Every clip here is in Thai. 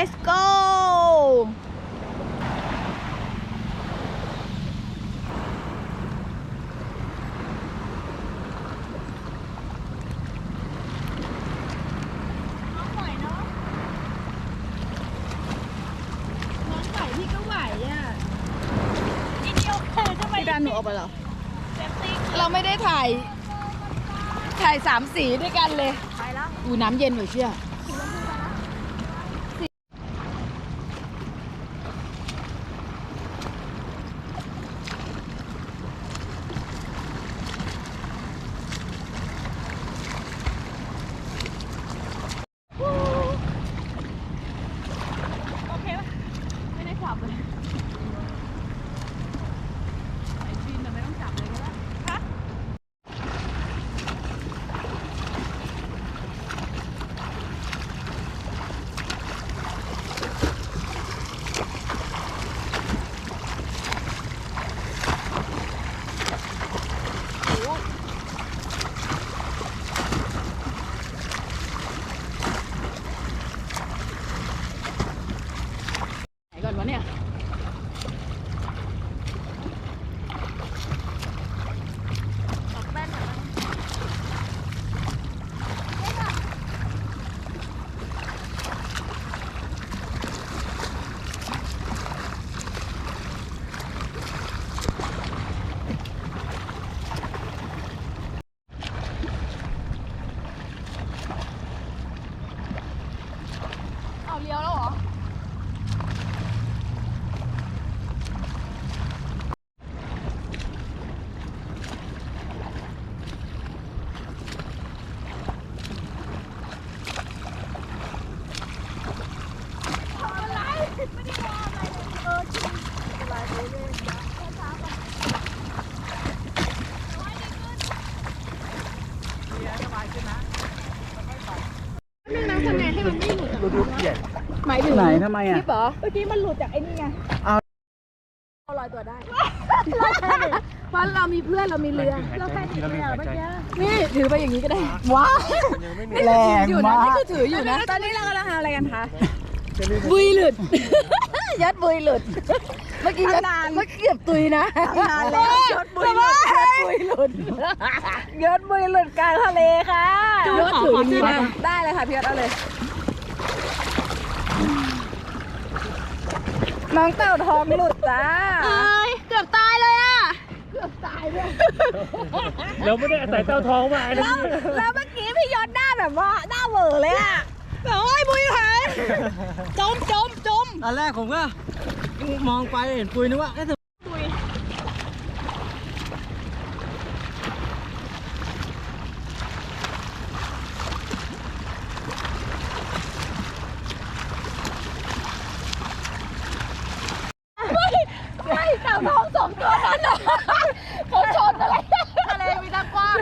let's go น้องไหวเนาะน้องไหวพี่ก็ไหวอะอีเดียวเออทำไมพี่ดันหนูออกไปเหรอเซฟตี้เราไม่ได้ถ่าย ถ่ายสามสีด้วยกันเลย ไปแล้วอูน้ำเย็นหน่อยเชี่ย โอเคปะไม่ได้จับเลยไอฟินแต่ไม่ต้องจับเลยก็ได้ฮะ ไหนก่อนวะเนี่ย ตบแป้นหน่อย เลี้ยวแล้วเหรอหมายถึงได้ ทำไมอะ คลิปเหรอเมื่อกี้มันหลุดจากไอ้นี่ไงเราลอยตัวได้ เพราะเรามีเพื่อนเรามีเรือ เราแค่ติดเลยอะเมื่อกี้นี่ถือไปอย่างนี้ก็ได้ ว้าวแรงอยู่นะมากนี่คือถืออยู่นะ ตอนนี้เรากำลังทำอะไรกันคะ บุยหลุด ยัดบุยหลุด เมื่อกี้ยัดเมื่อกี้เกือบตุยนะนานแล้วยศบุยหลุดยัดบุยหลุดยศบุยหลุดกลางทะเลค่ะยศถืออย่างนี้นะได้เลยค่ะพี่ยศเอาเลย น้องเต่าทองหลุดจ้า เอ้ยเกือบตายเลยอะ เราไม่ได้ใส่เต้าทองมาเลยแล้วเมื่อกี้พี่ยศหน้าแบบว่าหน้าเหวอเลยอะโอ้ยบุยหายจมจมจม ตอนแรกผมก็มองไปเห็นปุยนึกว่าเอ๊ะ ไม่เต่าทองสองตัวนั้นน่ะเขาชนอะไร ทะเลมีตะกว้าง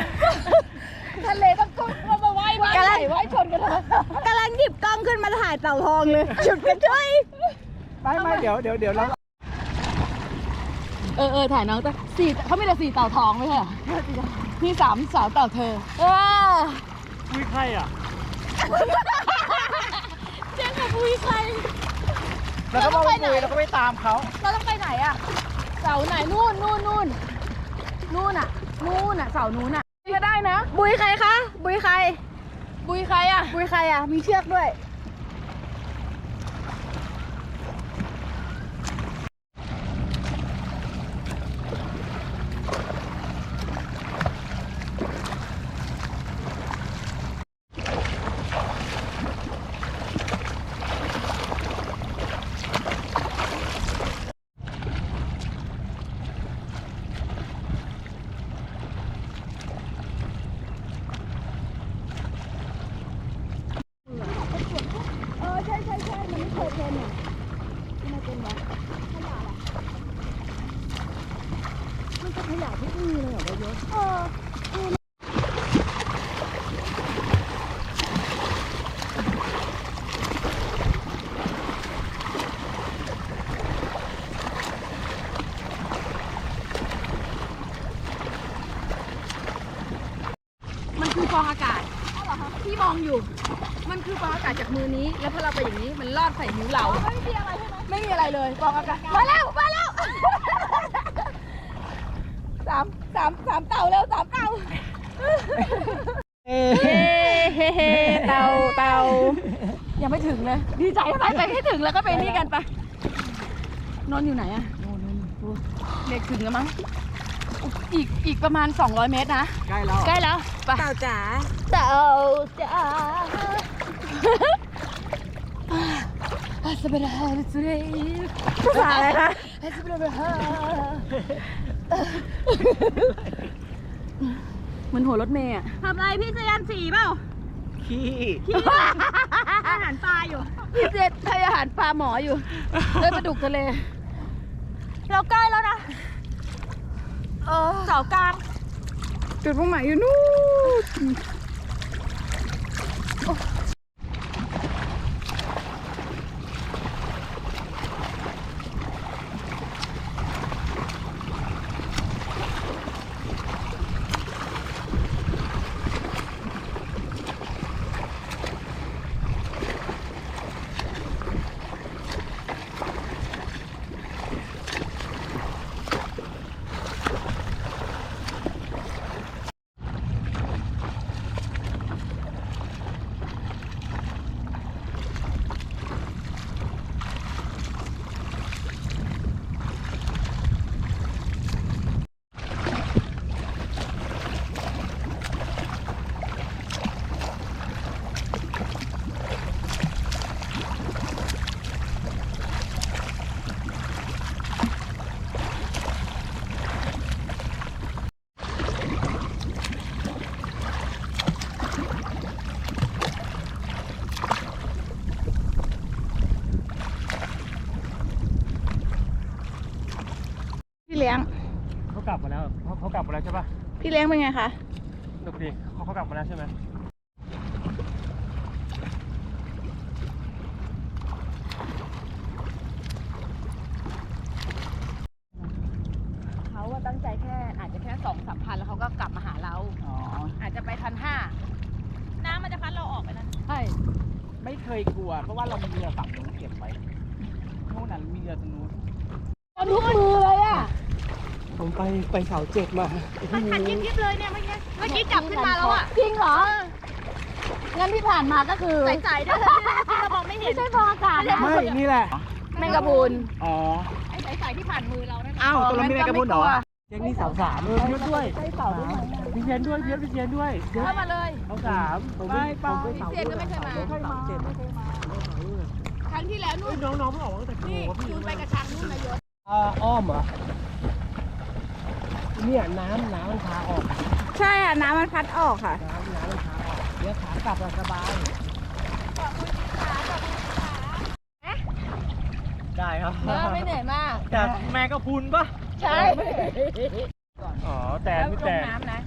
ทะเลต้องกุ้งมามาไหว้บ้านไหนไหว้ชนกันเถอะ กำลังหยิบกล้องขึ้นมาถ่ายเต่าทองเลยฉุดกันช่วยไม่ไม่เดี๋ยวเดี๋ยวเดี๋ยวเราเออเออถ่ายน้องแต่สี่เขาไม่ได้สี่เต่าทองไม่ใช่เหรอพี่สามสาวเต่าเธอ เออปุยใครอะเจ๊งกับบุยใครแล้วก็มาปุยแล้วก็ไปตามเขาเราต้องไปไหนอะเสาไหนนู่นนู่นนู่นนู่นอะนู่นอะเสานู่นอะก็ได้นะ บุยใครคะ บุยใคร บุยใครอะบุยใครอะ มีเชือกด้วย เออ ใช่ใช่ใช่มันไม่เคยเป็นอะมันมาเป็นวะขยะแหละมันจะขยะที่มีเลยเหรอวะยศเออ มันคือฟองอากาศที่มองอยู่ มันคือฟองอากาศจากมือนี้ แล้วพอเราไปอย่างนี้มันลอดใส่นิ้วเรา ไม่มีอะไรใช่ไหมไม่มีอะไรเลยฟองอากาศ มาแล้ว มาแล้ว สาม สามสามเต่าแล้วสามเต่าเเฮ้เฮ้เฮ้เต่าเต่ายังไม่ถึงเลย ดีใจไปไปให้ถึงแล้วก็ไปนี่กันไปนอนอยู่ไหนอะน่นนู่นเด็กถึงแล้วมั้งอีกอีกประมาณ 200 เมตรนะ ใกล้แล้วใกล้แล้วไปเต่าจ๋าเต่าจ้าอาสเปรฮาสุเรภาษาอะไรคะอาสเปรฮา เหมือนหัวรถเมย์อะทำอะไรพี่จะยันสีเปล่าขี้อาหารปลาอยู่ พี่เจษให้อาหารปลาหมออยู่ด้วยปลาดุกทะเล เราใกล้แล้วนะเออเสากลางจุดมุ่งหมายอยู่นู่นพี่เลี้ยง เขากลับมาแล้วเขาเขาก ลับมาแล้วใช่ปะพี่เลี้ยงเป็นไงคะสนุกดีเขาเขากลับมาแล้วใช่ไหมเขาอะตั้งใจแค่อาจจะแค่สองสามพันแล้วเขาก็กลับมาหาเรา อ๋ออาจจะไปพันห้าน้ำมันจะพัดเราออกไปนะใช่ไม่เคยกลัว เพราะว่าเรามีเรือฝั่งนู้นเก็บไว้นู่นน่ะมีเรือตรงนู้นคนทุกมือเลยอะ ผมไปไปเสาเจ็ดมามันพัดยิบยิบเลยเนี่ยเมื่อกี้เมื่อกี้จับขึ้นมาแล้วอะจริงเหรอ งั้นที่ผ่านมาก็คือ ใสๆด้วยที่เรามองไม่เห็ไม่นใช่ฟองอากาศนะไม่นี่แหละ แมงกะพรุน อ๋อ ไอ้ใสๆที่ผ่านมือเรานั่นน่ะอ้าวตัวเรามีอะไรกระพุนเหรองั้นก็ไม่กลัวเจงนี่เสาสามเออเพียนด้วยใช่เสาด้วยไหมอะพี่เพียนด้วยเพียนพี่เพียนด้วยเข้ามาเลยเสาสามผมไปไปพี่เจนก็ไม่เคยมาเสาเจ็ดครั้งที่แล้วนู่นน้องๆเพิ่งออกมาตั้งแต่นี่โอ้โหพี่จูนไปกระชังนู่นนายศ อ่าอ้อมเหรอ เนี่ยน้ำน้ำมันพาออก ใช่อะน้ำมันพัดออกค่ะ น้ำน้ำมันพาออกเดี๋ยวขากลับอะสบาย ได้ครับเออไม่เหนื่อยมากจากแม่ก็พุนปะใช่ อ๋อ แต่แล้วไม่ลแต่งน้ำนะ